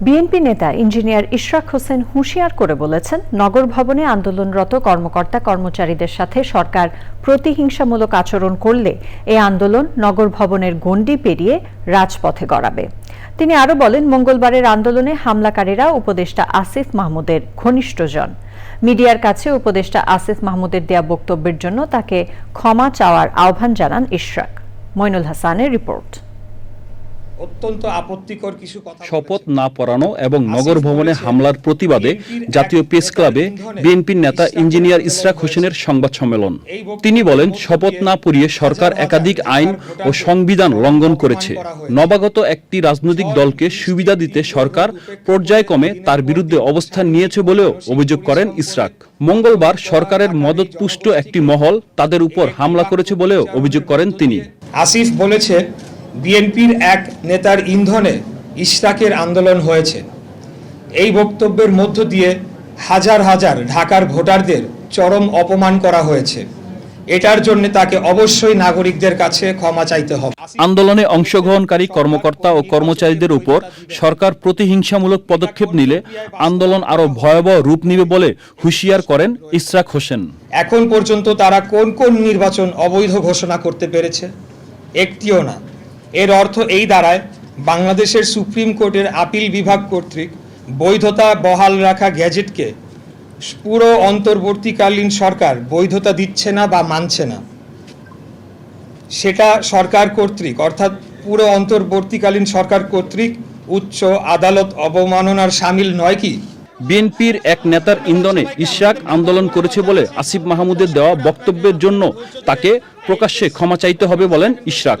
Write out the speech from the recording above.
BNP নেতা engineer Ishraq Hossain হুঁশিয়ার করে বলেছেন, নগর ভবনে আন্দোলনরত কর্মকর্তা কর্মচারীদের সাথে সরকার প্রতিহিংসামূলক আচরণ করলে এই আন্দোলন নগর ভবনের গণ্ডি পেরিয়ে রাজপথে গড়াবে। তিনি আরও বলেন, মঙ্গলবারের আন্দোলনে হামলাকারীরা উপদেষ্টা আসিফ মাহমুদের ঘনিষ্ঠজন। মিডিয়ার কাছে উপদেষ্টা আসিফ মাহমুদের দেয়া বক্তব্যের জন্য তাকে ক্ষমা চাওয়ার আহ্বান জানান ইশরাক। মইনুল হাসানের রিপোর্ট। অত্যন্ত আপত্তিকর কিছু কথা শপথ না পড়ানো এবং নগর ভবনে হামলার প্রতিবাদে জাতীয় প্রেস ক্লাবে বিএনপির নেতা ইঞ্জিনিয়ার ইসরাক হোসেনের সংবাদ সম্মেলন। তিনি বলেন শপথ না পড়িয়ে সরকার একাধিক আইন ও সংবিধান লঙ্ঘন করেছে। নবাগত একটি রাজনৈতিক দলকে সুবিধা দিতে সরকার পর্যায়ক্রমে তার বিরুদ্ধে অবস্থান নিয়েছে বলেও অভিযোগ করেন ইসরাক মঙ্গলবার সরকারের মদতপুষ্ট একটি মহল তাদের উপর হামলা করেছে বলেও অভিযোগ করেন তিনি। আসিফ বলেছে বিএনপির এক নেতার ইন্ধনে ইশরাকের আন্দোলন হয়েছে। এই বক্তব্যের মধ্য দিয়ে হাজার হাজার ঢাকার ভোটারদের চরম অপমান করা হয়েছে। এটার জন্য তাকে অবশ্যই নাগরিকদের কাছে ক্ষমা চাইতে হবে। আন্দোলনে অংশগ্রহণকারী কর্মকর্তা ও কর্মচারীদের উপর সরকার প্রতিহিংসামূলক পদক্ষেপ নিলে আন্দোলন আরও ভয়াবহ রূপ নিবে বলে হুঁশিয়ার করেন ইসরাক হোসেন। এখন পর্যন্ত তারা কোন কোন নির্বাচন অবৈধ ঘোষণা করতে পেরেছে একটিও না। এর অর্থ এই দাঁড়ায়, বাংলাদেশের সুপ্রিম কোর্টের আপিল বিভাগ কর্তৃক বৈধতা বহাল রাখা গ্যাজেটকে পুরো অন্তর্বর্তীকালীন সরকার বৈধতা দিচ্ছে না বা মানছে না। সেটা সরকার কর্তৃক, অর্থাৎ পুরো অন্তর্বর্তীকালীন সরকার কর্তৃক উচ্চ আদালত অবমাননার সামিল নয় কি? বিএনপির এক নেতার ইন্ধনে ইশরাক আন্দোলন করেছে বলে আসিফ মাহমুদের দেওয়া বক্তব্যের জন্য তাকে প্রকাশ্যে ক্ষমা চাইতে হবে বলেন ইশরাক।